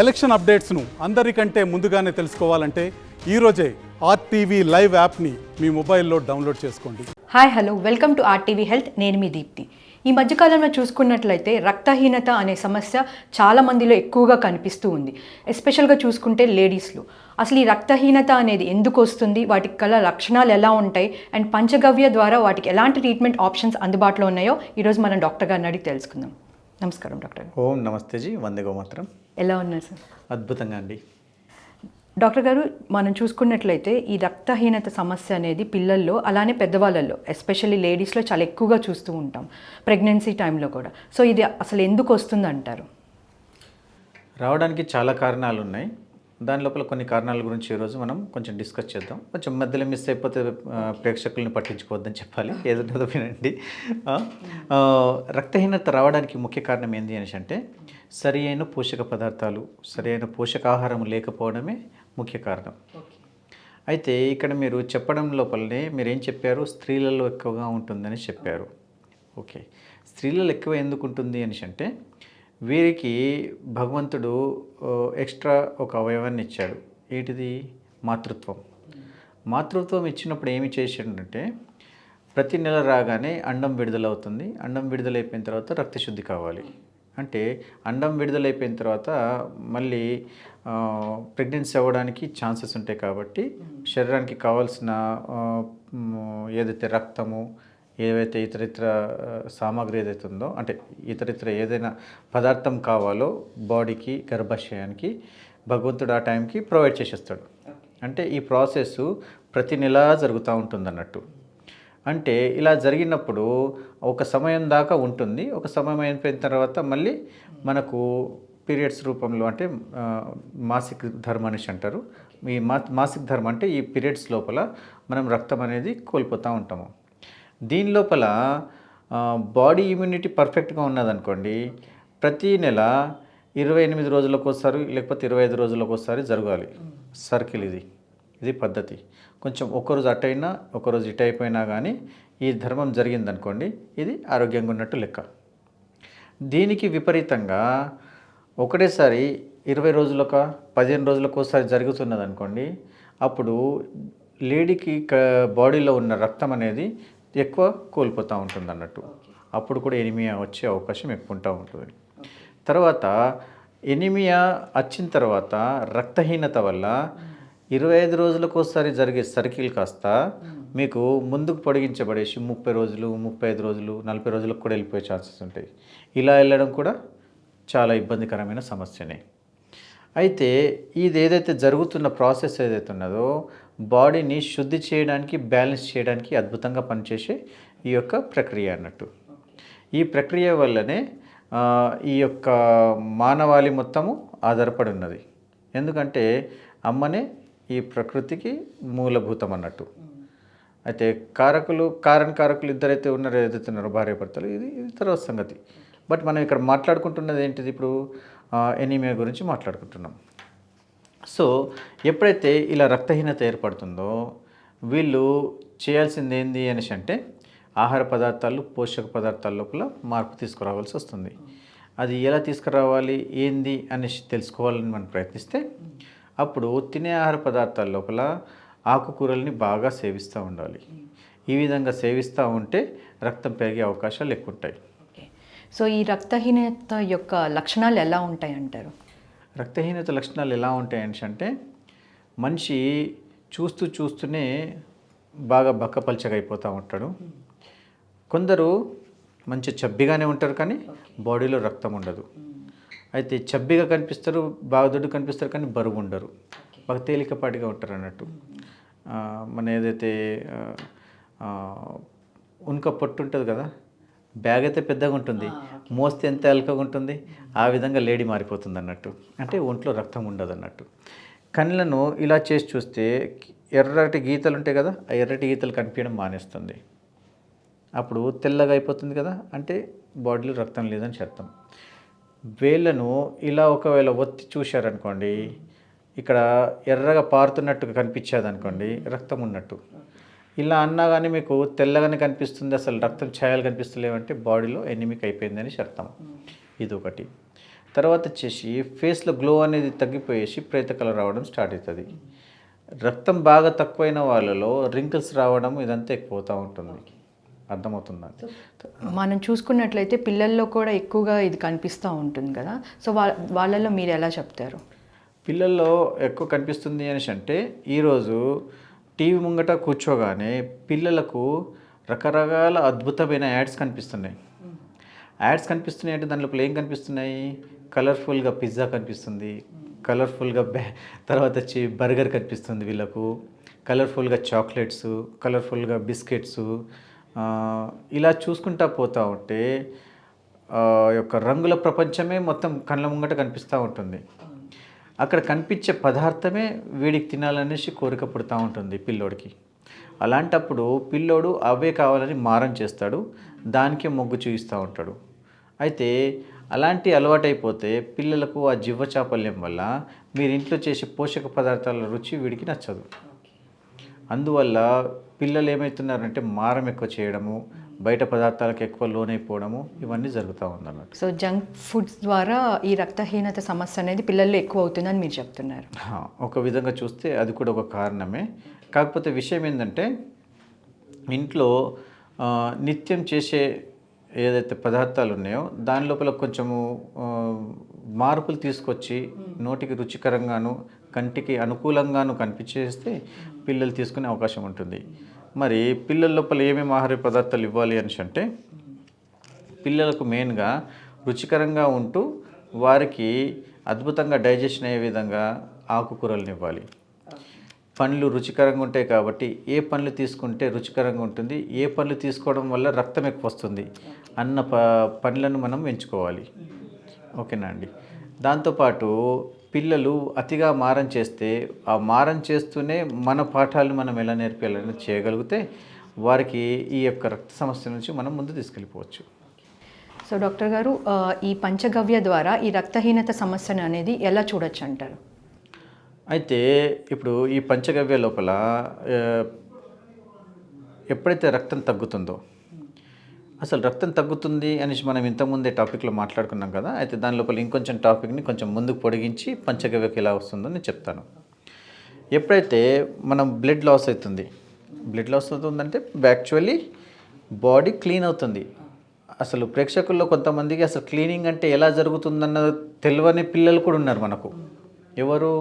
Election అప్డేట్స్ను అందరికంటే ముందుగానే తెలుసుకోవాలంటే ఈరోజే ఆర్టీవీ లైవ్ యాప్ని మీ మొబైల్లో డౌన్లోడ్ చేసుకోండి. Hi hello. Welcome to RTV health. నేను మీ దీప్తి. ఈ మధ్యకాలంలో చూసుకున్నట్లయితే రక్తహీనత అనే సమస్య చాలా మందిలో ఎక్కువగా కనిపిస్తూ ఉంది. ఎస్పెషల్గా చూసుకుంటే లేడీస్లో. అసలు ఈ రక్తహీనత అనేది ఎందుకు వస్తుంది? వాటికి గల లక్షణాలు ఎలా ఉంటాయి? అండ్ పంచగవ్య ద్వారా వాటికి ఎలాంటి ట్రీట్మెంట్ ఆప్షన్స్ అందుబాటులో ఉన్నాయో ఈరోజు మనం డాక్టర్ గారిని అడిగి తెలుసుకుందాం. నమస్కారం డాక్టర్ ఓం నమస్తే జీ వందే గోమాత్రం. ఎలా ఉన్నారు సార్? అద్భుతంగా అండి. డాక్టర్ గారు మనం చూసుకున్నట్లయితే ఈ రక్తహీనత సమస్య అనేది పిల్లల్లో అలానే పెద్దవాళ్ళల్లో ఎస్పెషల్లీ లేడీస్లో చాలా ఎక్కువగా చూస్తూ ఉంటాం ప్రెగ్నెన్సీ టైంలో కూడా. సో ఇది అసలు ఎందుకు వస్తుంది అంటారు రావడానికి చాలా కారణాలు ఉన్నాయి దాని లోపల కొన్ని కారణాల గురించి ఈరోజు మనం కొంచెం డిస్కస్ చేద్దాం. కొంచెం మధ్యలో మిస్ అయిపోతే ప్రేక్షకుల్ని పట్టించుకోవద్దని చెప్పాలి. ఏదో వినండి రక్తహీనత రావడానికి ముఖ్య కారణం ఏంటి అనేసి అంటే సరి అయిన పోషక పదార్థాలు సరి అయిన పోషకాహారం లేకపోవడమే ముఖ్య కారణం. అయితే ఇక్కడ మీరు చెప్పడం లోపలనే మీరు ఏం చెప్పారు? స్త్రీలలో ఎక్కువగా ఉంటుందని చెప్పారు. ఓకే. స్త్రీలలో ఎక్కువ ఎందుకు ఉంటుంది అనేసి అంటే వీరికి భగవంతుడు ఎక్స్ట్రా ఒక అవయవాన్ని ఇచ్చాడు. ఏంటిది? మాతృత్వం. మాతృత్వం ఇచ్చినప్పుడు ఏమి చేసాడంటే ప్రతి నెల రాగానే అండం విడుదలవుతుంది. అండం విడుదలైపోయిన తర్వాత రక్తశుద్ధి కావాలి. అంటే అండం విడుదలైపోయిన తర్వాత మళ్ళీ ప్రెగ్నెన్సీ అవ్వడానికి ఛాన్సెస్ ఉంటాయి కాబట్టి శరీరానికి కావాల్సిన ఏదైతే రక్తము ఏవైతే ఇతర ఇతర ఆ, సామాగ్రి ఏదైతే ఉందో అంటే ఇతర ఇతర ఏదైనా పదార్థం కావాలో బాడీకి గర్భాశయానికి భగవంతుడు ఆ టైంకి ప్రొవైడ్ చేసేస్తాడు. అంటే ఈ ప్రాసెస్ ప్రతి నెల జరుగుతూ ఉంటుంది అన్నట్టు అంటే ఇలా జరిగినప్పుడు ఒక సమయం దాకా ఉంటుంది. ఒక సమయం అయిపోయిన తర్వాత మళ్ళీ మనకు పీరియడ్స్ రూపంలో అంటే మాసిక్ ధర్మ అనేసి అంటారు. ఈ మా మాసిక్ ధర్మ అంటే ఈ పీరియడ్స్ లోపల మనం రక్తం అనేది కోల్పోతూ ఉంటాము. దీని లోపల బాడీ ఇమ్యూనిటీ పర్ఫెక్ట్గా ఉన్నదనుకోండి ప్రతి నెల ఇరవై ఎనిమిది రోజులకు ఒకసారి లేకపోతే ఇరవై ఐదు రోజులకు ఒకసారి జరగాలి. సర్కిల్ ఇది. ఇది పద్ధతి. కొంచెం ఒకరోజు అటు అయినా ఒకరోజు ఇటు అయిపోయినా కానీ ఈ ధర్మం జరిగిందనుకోండి ఇది ఆరోగ్యంగా ఉన్నట్టు లెక్క. దీనికి విపరీతంగా ఒకటేసారి ఇరవై రోజులక పదిహేను రోజులకు ఒకసారి జరుగుతున్నది అనుకోండి అప్పుడు లేడీకి క బాడీలో ఉన్న రక్తం అనేది ఎక్కువ కోల్పోతూ ఉంటుంది అన్నట్టు అప్పుడు కూడా ఎనిమియా వచ్చే అవకాశం ఎక్కువ ఉంటా ఉంటుంది. తర్వాత ఎనిమియా వచ్చిన తర్వాత రక్తహీనత వల్ల ఇరవై ఐదు రోజులకు ఒకసారి జరిగే సర్కిల్ కాస్త మీకు ముందుకు పొడిగించబడేసి ముప్పై రోజులు ముప్పై ఐదు రోజులు నలభై రోజులకు కూడా వెళ్ళిపోయే ఛాన్సెస్ ఉంటాయి. ఇలా వెళ్ళడం కూడా చాలా ఇబ్బందికరమైన సమస్యనే. అయితే ఇది ఏదైతే జరుగుతున్న ప్రాసెస్ ఏదైతే ఉన్నదో బాడీని శుద్ధి చేయడానికి బ్యాలెన్స్ చేయడానికి అద్భుతంగా పనిచేసే ఈ యొక్క ప్రక్రియ అన్నట్టు. ఈ ప్రక్రియ వల్లనే ఈ యొక్క మానవాళి మొత్తము ఆధారపడి ఉన్నది. ఎందుకంటే అమ్మనే ఈ ప్రకృతికి మూలభూతం అన్నట్టు. అయితే కారకులు కారణ కారకులు ఇద్దరైతే ఉన్నారో ఏదైతే ఉన్నారో భార్య భర్తలు ఇది ఇది తర్వాత సంగతి. బట్ మనం ఇక్కడ మాట్లాడుకుంటున్నది ఏంటిది ఇప్పుడు? ఎనీమియా గురించి మాట్లాడుకుంటున్నాం. సో ఎప్పుడైతే ఇలా రక్తహీనత ఏర్పడుతుందో వీళ్ళు చేయాల్సింది ఏంది అనేసి అంటే ఆహార పదార్థాలు పోషక పదార్థాల లోపల మార్పు తీసుకురావాల్సి వస్తుంది. అది ఎలా తీసుకురావాలి ఏంది అనేసి తెలుసుకోవాలని మనం ప్రయత్నిస్తే అప్పుడు తినే ఆహార పదార్థాల లోపల ఆకుకూరల్ని బాగా సేవిస్తూ ఉండాలి. ఈ విధంగా సేవిస్తూ ఉంటే రక్తం పెరిగే అవకాశాలు ఎక్కువ ఉంటాయి సో ఈ రక్తహీనత యొక్క లక్షణాలు ఎలా ఉంటాయి అంటారు? రక్తహీనత లక్షణాలు ఎలా ఉంటాయి అంటే మనిషి చూస్తూ చూస్తూనే బాగా బక్కపల్చగా అయిపోతూ ఉంటాడు. కొందరు మంచి చబ్బిగానే ఉంటారు కానీ బాడీలో రక్తం ఉండదు. అయితే చబ్బిగా కనిపిస్తారు బాగా దొడ్డు కనిపిస్తారు కానీ బరువు ఉండరు. బాగా తేలికపాటిగా ఉంటారు అన్నట్టు. మన ఏదైతే ఉనుక పొట్టు ఉంటుంది కదా బ్యాగ్ అయితే పెద్దగా ఉంటుంది. మోస్తే ఎంత అల్కగా ఉంటుంది ఆ విధంగా లేడీ మారిపోతుంది అన్నట్టు. అంటే ఒంట్లో రక్తం ఉండదు అన్నట్టు. కళ్ళను ఇలా చేసి చూస్తే ఎర్రటి గీతలు ఉంటాయి కదా ఆ ఎర్రటి గీతలు కనిపించడం మానేస్తుంది. అప్పుడు తెల్లగా అయిపోతుంది కదా అంటే బాడీలో రక్తం లేదని అర్థం. వేళ్ళను ఇలా ఒకవేళ ఒత్తి చూశారనుకోండి ఇక్కడ ఎర్రగా పారుతున్నట్టుగా కనిపించేది అనుకోండి రక్తం ఉన్నట్టు. ఇలా అన్నా కానీ మీకు తెల్లగానే కనిపిస్తుంది అసలు రక్తం ఛాయలు కనిపిస్తలేవంటే బాడీలో ఎనిమిక్ అయిపోయిందని అర్థం. ఇది ఒకటి తర్వాత వచ్చేసి ఫేస్లో గ్లో అనేది తగ్గిపోయేసి ప్రేత కలర్ రావడం స్టార్ట్ అవుతుంది. రక్తం బాగా తక్కువైన వాళ్ళలో రింకిల్స్ రావడం ఇదంతా ఎక్కువ అవుతూ ఉంటుంది. అర్థమవుతుందా? మనం చూసుకున్నట్లయితే పిల్లల్లో కూడా ఎక్కువగా ఇది కనిపిస్తూ ఉంటుంది కదా. సో వా వాళ్ళల్లో మీరు ఎలా చెప్తారు? పిల్లల్లో ఎక్కువ కనిపిస్తుంది అనేసి అంటే ఈరోజు టీవీ ముంగట కూర్చోగానే పిల్లలకు రకరకాల అద్భుతమైన యాడ్స్ కనిపిస్తున్నాయి. యాడ్స్ కనిపిస్తున్నాయి అంటే దాని లోపల ఏం కనిపిస్తున్నాయి? కలర్ఫుల్గా పిజ్జా కనిపిస్తుంది. కలర్ఫుల్గా బ్యా తర్వాత వచ్చి బర్గర్ కనిపిస్తుంది వీళ్ళకు. కలర్ఫుల్గా చాక్లెట్స్ కలర్ఫుల్గా బిస్కెట్స్ ఇలా చూసుకుంటా పోతూ ఉంటే యొక్క రంగుల ప్రపంచమే మొత్తం కళ్ళ ముంగట కనిపిస్తూ ఉంటుంది. అక్కడ కనిపించే పదార్థమే వీడికి తినాలనేసి కోరిక పుడతా ఉంటుంది పిల్లోడికి. అలాంటప్పుడు పిల్లోడు అవే కావాలని మారం చేస్తాడు దానికే మొగ్గు చూపిస్తూ ఉంటాడు. అయితే అలాంటి అలవాటైపోతే పిల్లలకు ఆ జివ్వ చాపల్యం వల్ల మీరు ఇంట్లో చేసే పోషక పదార్థాల రుచి వీడికి నచ్చదు. అందువల్ల పిల్లలు ఏమవుతున్నారంటే మారం ఎక్కువ చేయడము బయట పదార్థాలకు ఎక్కువ లోనైపోవడము ఇవన్నీ జరుగుతూ ఉందన్నట్టు. సో జంక్ ఫుడ్స్ ద్వారా ఈ రక్తహీనత సమస్య అనేది పిల్లల్లో ఎక్కువ అవుతుందని మీరు చెప్తున్నారు. ఒక విధంగా చూస్తే అది కూడా ఒక కారణమే. కాకపోతే విషయం ఏంటంటే ఇంట్లో నిత్యం చేసే ఏదైతే పదార్థాలు ఉన్నాయో దాని లోపల కొంచెము మార్పులు తీసుకొచ్చి నోటికి రుచికరంగాను కంటికి అనుకూలంగాను కనిపించేస్తే పిల్లలు తీసుకునే అవకాశం ఉంటుంది. మరి పిల్లల లోపల ఏమేమి ఆహార పదార్థాలు ఇవ్వాలి అని అంటే పిల్లలకు మెయిన్గా రుచికరంగా ఉంటూ వారికి అద్భుతంగా డైజెషన్ అయ్యే విధంగా ఆకుకూరలను ఇవ్వాలి. పండ్లు రుచికరంగా ఉంటాయి కాబట్టి ఏ పండ్లు తీసుకుంటే రుచికరంగా ఉంటుంది ఏ పండ్లు తీసుకోవడం వల్ల రక్తం ఎక్కువ వస్తుంది అన్న ప పండ్లను మనం ఎంచుకోవాలి. ఓకేనా అండి? దాంతోపాటు పిల్లలు అతిగా మారం చేస్తే ఆ మారం చేస్తూనే మన పాఠాలు మనం ఎలా నేర్పాలని చేయగలిగితే వారికి ఈ యొక్క రక్త సమస్య నుంచి మనం ముందు తీసుకెళ్ళిపోవచ్చు. సో డాక్టర్ గారు ఈ పంచగవ్య ద్వారా ఈ రక్తహీనత సమస్యను అనేది ఎలా చూడొచ్చు అంటారు అయితే ఇప్పుడు ఈ పంచగవ్య లోపల ఎప్పుడైతే రక్తం తగ్గుతుందో అసలు రక్తం తగ్గుతుంది అనేసి మనం ఇంతకుముందే టాపిక్లో మాట్లాడుకున్నాం కదా అయితే దాని లోపల ఇంకొంచెం టాపిక్ని కొంచెం ముందుకు పొడిగించి పంచగవ్యకి ఎలా వస్తుందో నేను చెప్తాను. ఎప్పుడైతే మనం బ్లడ్ లాస్ అవుతుంది బ్లడ్ లాస్ అవుతుందంటే యాక్చువల్లీ బాడీ క్లీన్ అవుతుంది. అసలు ప్రేక్షకుల్లో కొంతమందికి అసలు క్లీనింగ్ అంటే ఎలా జరుగుతుందన్న తెలియని పిల్లలు కూడా ఉన్నారు మనకు. ఎవరు?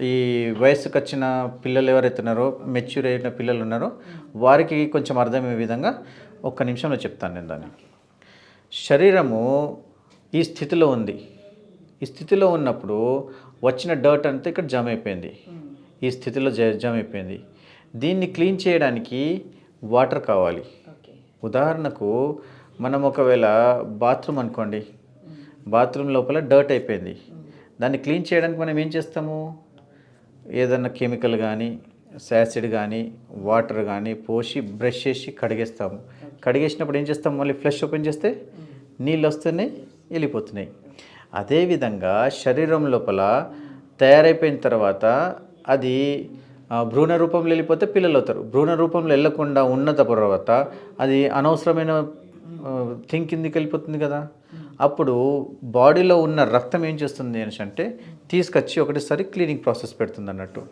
ఈ వయసుకు వచ్చిన పిల్లలు ఎవరైతే ఉన్నారో మెచ్యూర్ అయిన పిల్లలు ఉన్నారో వారికి కొంచెం అర్థమయ్యే విధంగా ఒక్క నిమిషంలో చెప్తాను నేను దాన్ని. శరీరము ఈ స్థితిలో ఉంది. ఈ స్థితిలో ఉన్నప్పుడు వచ్చిన డర్ట్ అంతా ఇక్కడ జమ అయిపోయింది. ఈ స్థితిలో జ జమ అయిపోయింది. దీన్ని క్లీన్ చేయడానికి వాటర్ కావాలి. ఉదాహరణకు మనం ఒకవేళ బాత్రూమ్ అనుకోండి. బాత్రూమ్ లోపల డర్ట్ అయిపోయింది. దాన్ని క్లీన్ చేయడానికి మనం ఏం చేస్తాము? ఏదన్నా కెమికల్ కానీ శాసిడ్ కానీ వాటర్ కానీ పోసి బ్రష్ చేసి కడిగేస్తాము. కడిగేసినప్పుడు ఏం చేస్తాం? మళ్ళీ ఫ్లష్ ఓపెన్ చేస్తే నీళ్ళు వస్తున్నాయి వెళ్ళిపోతున్నాయి. అదేవిధంగా శరీరం లోపల తయారైపోయిన తర్వాత అది భ్రూణ రూపంలో వెళ్ళిపోతే పిల్లలు అవుతారు. భ్రూణ రూపంలో వెళ్ళకుండా ఉన్న తర్వాత అది అనవసరమైన థింగ్ కిందికి వెళ్ళిపోతుంది కదా. అప్పుడు బాడీలో ఉన్న రక్తం ఏం చేస్తుంది అనేసి అంటే తీసుకొచ్చి ఒకటేసారి క్లీనింగ్ ప్రాసెస్ పెడుతుంది అన్నట్టు.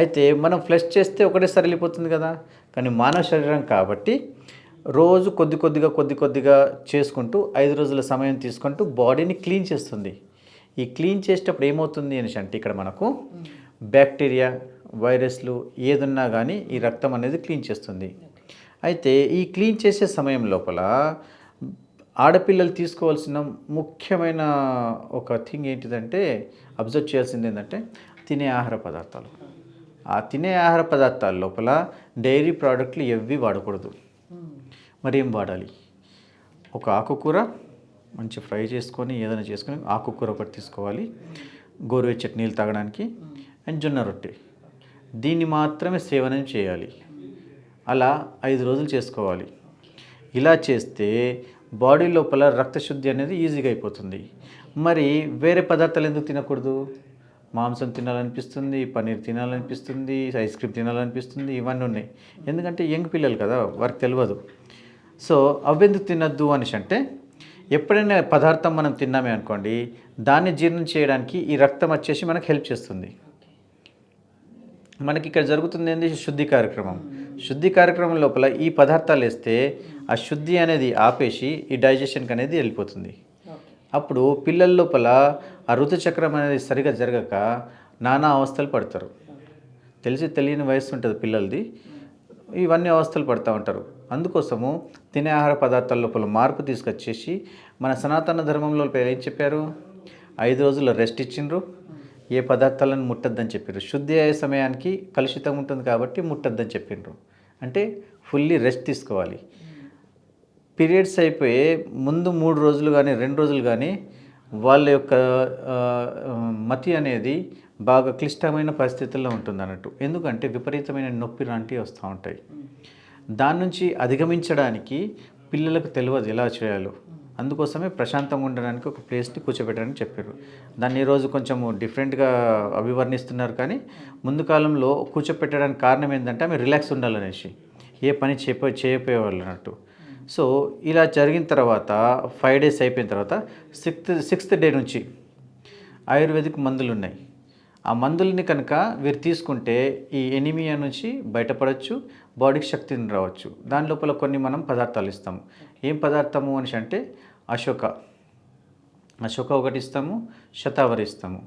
అయితే మనం ఫ్లష్ చేస్తే ఒకటేసారి వెళ్ళిపోతుంది కదా. కానీ మానవ శరీరం కాబట్టి రోజు కొద్ది కొద్దిగా కొద్ది కొద్దిగా చేసుకుంటూ ఐదు రోజుల సమయం తీసుకుంటూ బాడీని క్లీన్ చేస్తుంది. ఈ క్లీన్ చేసేటప్పుడు ఏమవుతుంది అనేసి అంటే ఇక్కడ మనకు బ్యాక్టీరియా వైరస్లు ఏదున్నా కానీ ఈ రక్తం అనేది క్లీన్ చేస్తుంది. అయితే ఈ క్లీన్ చేసే సమయం లోపల ఆడపిల్లలు తీసుకోవాల్సిన ముఖ్యమైన ఒక థింగ్ ఏంటిదంటే అబ్జర్వ్ చేయాల్సింది ఏంటంటే తినే ఆహార పదార్థాలు. ఆ తినే ఆహార పదార్థాల లోపల డైరీ ప్రోడక్ట్లు ఎవ్వి వాడకూడదు. మరి ఏం వాడాలి? ఒక ఆకుకూర మంచి ఫ్రై చేసుకొని ఏదైనా చేసుకొని ఆకుకూర ఒకటి తీసుకోవాలి. గోరువెచ్చటి నీళ్ళు తాగడానికి అండ్ జొన్న రొట్టె. దీన్ని మాత్రమే సేవనం చేయాలి. అలా ఐదు రోజులు చేసుకోవాలి. ఇలా చేస్తే బాడీ లోపల రక్తశుద్ధి అనేది ఈజీగా అయిపోతుంది. మరి వేరే పదార్థాలు ఎందుకు తినకూడదు? మాంసం తినాలనిపిస్తుంది పన్నీర్ తినాలనిపిస్తుంది ఐస్ క్రీమ్ తినాలనిపిస్తుంది ఇవన్నీ ఉన్నాయి. ఎందుకంటే యంగ్ పిల్లలు కదా వారికి తెలియదు సో అవెందుకు తినద్దు అనేసి అంటే ఎప్పుడైనా పదార్థం మనం తిన్నామే అనుకోండి దాన్ని జీర్ణం చేయడానికి ఈ రక్తం వచ్చేసి మనకు హెల్ప్ చేస్తుంది. మనకి ఇక్కడ జరుగుతుంది ఏంది? శుద్ధి కార్యక్రమం. శుద్ధి కార్యక్రమం లోపల ఈ పదార్థాలు వేస్తే ఆ శుద్ధి అనేది ఆపేసి ఈ డైజెషన్కి అనేది వెళ్ళిపోతుంది. అప్పుడు పిల్లల లోపల ఆ ఋతుచక్రం అనేది సరిగా జరగక నానా అవస్థలు పడతారు. తెలిసి తెలియని వయసు ఉంటుంది పిల్లలది. ఇవన్నీ అవస్థలు పడుతూ ఉంటారు. అందుకోసము తినే ఆహార పదార్థాల లోపల మార్పు తీసుకొచ్చేసి మన సనాతన ధర్మం లోపల ఏం చెప్పారు? ఐదు రోజుల్లో రెస్ట్ ఇచ్చిండ్రు. ఏ పదార్థాలను ముట్టద్దని చెప్పారు శుద్ధి అయ్యే సమయానికి కలుషితం ఉంటుంది కాబట్టి ముట్టద్దని చెప్పిండ్రు అంటే ఫుల్లీ రెస్ట్ తీసుకోవాలి. పీరియడ్స్ అయిపోయి ముందు మూడు రోజులు కానీ రెండు రోజులు కానీ వాళ్ళ యొక్క మతి అనేది బాగా క్లిష్టమైన పరిస్థితుల్లో ఉంటుంది అన్నట్టు. ఎందుకంటే విపరీతమైన నొప్పి లాంటివి వస్తూ ఉంటాయి. దాని నుంచి అధిగమించడానికి పిల్లలకు తెలియదు ఎలా చేయాలో. అందుకోసమే ప్రశాంతంగా ఉండడానికి ఒక ప్లేస్ని కూర్చోబెట్టడానికి చెప్పారు. దాన్ని ఈరోజు కొంచెం డిఫరెంట్గా అభివర్ణిస్తున్నారు కానీ ముందు కాలంలో కూర్చోపెట్టడానికి కారణం ఏంటంటే ఆమె రిలాక్స్ ఉండాలనేసి ఏ పని చేయపో చేయపోయేవాళ్ళు అన్నట్టు సో ఇలా జరిగిన తర్వాత ఫైవ్ డేస్ అయిపోయిన తర్వాత సిక్స్త్ సిక్స్త్ డే నుంచి ఆయుర్వేదిక్ మందులు ఉన్నాయి ఆ మందుల్ని కనుక వీరు తీసుకుంటే ఈ ఎనిమియా నుంచి బయటపడవచ్చు బాడీకి శక్తిని రావచ్చు. దాని లోపల కొన్ని మనం పదార్థాలు ఇస్తాము. ఏం పదార్థము అనేసి అంటే అశోక. అశోక ఒకటి ఇస్తాము శతావరి ఇస్తాము.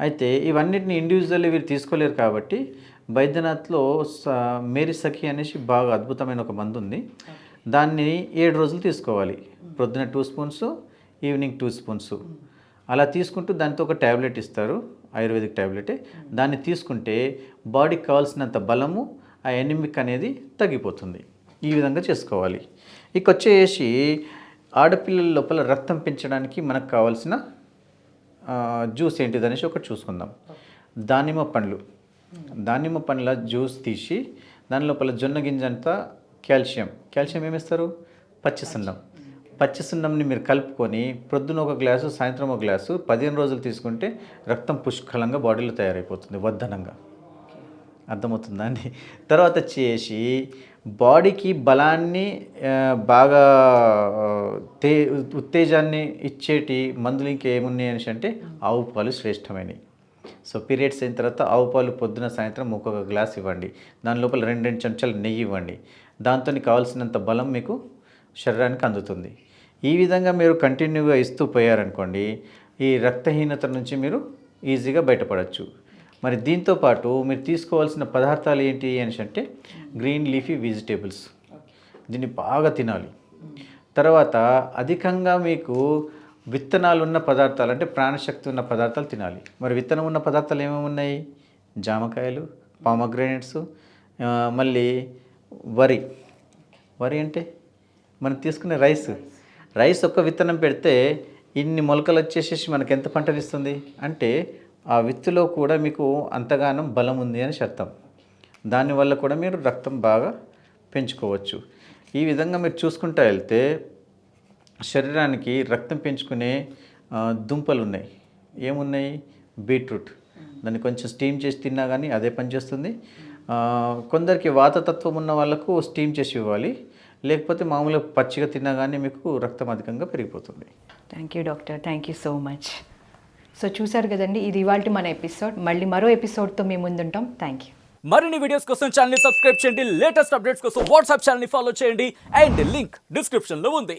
అయితే ఇవన్నిటిని ఇండివిజువల్లీ వీరు తీసుకోలేరు కాబట్టి బైద్యనాథ్లో స- మేరీ సఖి అనేసి బాగా అద్భుతమైన ఒక మందు ఉంది దాన్ని ఏడు రోజులు తీసుకోవాలి. ప్రొద్దున two spoons evening two spoons అలా తీసుకుంటూ దాంతో ఒక ట్యాబ్లెట్ ఇస్తారు. ఆయుర్వేదిక్ ట్యాబ్లెటే దాన్ని తీసుకుంటే బాడీకి కావాల్సినంత బలము ఆ ఎనిమిక్ అనేది తగ్గిపోతుంది. ఈ విధంగా చేసుకోవాలి. ఇక వచ్చేసి ఆడపిల్లల లోపల రక్తం పెంచడానికి మనకు కావాల్సిన జ్యూస్ ఏంటిది అనేసి ఒకటి చూసుకుందాం. దానిమ్మ పండ్లు. దానిమ్మ పండ్ల జ్యూస్ తీసి దాని లోపల జొన్న గింజ అంతా కాల్షియం. కాల్షియం ఏమిస్తారు పచ్చిసున్నం పచ్చిసున్నంని మీరు కలుపుకొని ప్రొద్దున ఒక గ్లాసు సాయంత్రం ఒక గ్లాసు పదిహేను రోజులు తీసుకుంటే రక్తం పుష్కలంగా బాడీలో తయారైపోతుంది వద్దనంగా అర్థమవుతుందా అండి? తర్వాత వచ్చేసి బాడీకి బలాన్ని బాగా తే ఉత్తేజాన్ని ఇచ్చేటి మందులు ఇంకేమున్నాయి అనేసి అంటే ఆవు పాలు శ్రేష్టమైనవి. సో పీరియడ్స్ అయిన తర్వాత ఆవు పాలు పొద్దున సాయంత్రం ఒక్కొక్క గ్లాస్ ఇవ్వండి. దాని లోపల రెండు రెండు చెంచాలు నెయ్యి ఇవ్వండి. దాంతో కావాల్సినంత బలం మీకు శరీరానికి అందుతుంది. ఈ విధంగా మీరు కంటిన్యూగా ఇస్తూ పోయారనుకోండి ఈ రక్తహీనత నుంచి మీరు ఈజీగా బయటపడవచ్చు మరి దీంతో పాటు మీరు తీసుకోవాల్సిన పదార్థాలు ఏంటి అని అంటే గ్రీన్ లీఫీ వెజిటేబుల్స్. దీన్ని బాగా తినాలి. తర్వాత అధికంగా మీకు విత్తనాలు ఉన్న పదార్థాలు అంటే ప్రాణశక్తి ఉన్న పదార్థాలు తినాలి. మరి విత్తనం ఉన్న పదార్థాలు ఏమేమి ఉన్నాయి? జామకాయలు పామగ్రానైట్స్ మళ్ళీ వరి. వరి అంటే? మనం తీసుకునే రైస్. రైస్ ఒక్క విత్తనం పెడితే ఇన్ని మొలకలు వచ్చేసేసి మనకి ఎంత పంటనిస్తుంది? అంటే ఆ విత్తులో కూడా మీకు అంతగానం బలం ఉంది అని అర్థం. దానివల్ల కూడా మీరు రక్తం బాగా పెంచుకోవచ్చు. ఈ విధంగా మీరు చూసుకుంటూ వెళ్తే శరీరానికి రక్తం పెంచుకునే దుంపలు ఉన్నాయి ఏమున్నాయి? బీట్రూట్. దాన్ని కొంచెం స్టీమ్ చేసి తిన్నా కానీ అదే పనిచేస్తుంది కొందరికి వాతతత్వం ఉన్న వాళ్ళకు స్టీమ్ చేసి ఇవ్వాలి. లేకపోతే మామూలుగా పచ్చిగా తిన్నా కానీ మీకు రక్తం అధికంగా పెరిగిపోతుంది. Thank you doctor thank you so much so చూసారు కదండి ఇది ఇవాళ మన ఎపిసోడ్. మళ్ళీ మరో ఎపిసోడ్తో మేము ముందుంటాం. థ్యాంక్ యూ మరిన్ని వీడియోస్ కోసం ఛానల్ సబ్స్క్రైబ్ చేయండి. లేటెస్ట్ అప్డేట్స్ కోసం వాట్సాప్ ఛానల్ ఫాలో చేయండి. అండ్ లింక్ డిస్క్రిప్షన్లో ఉంది.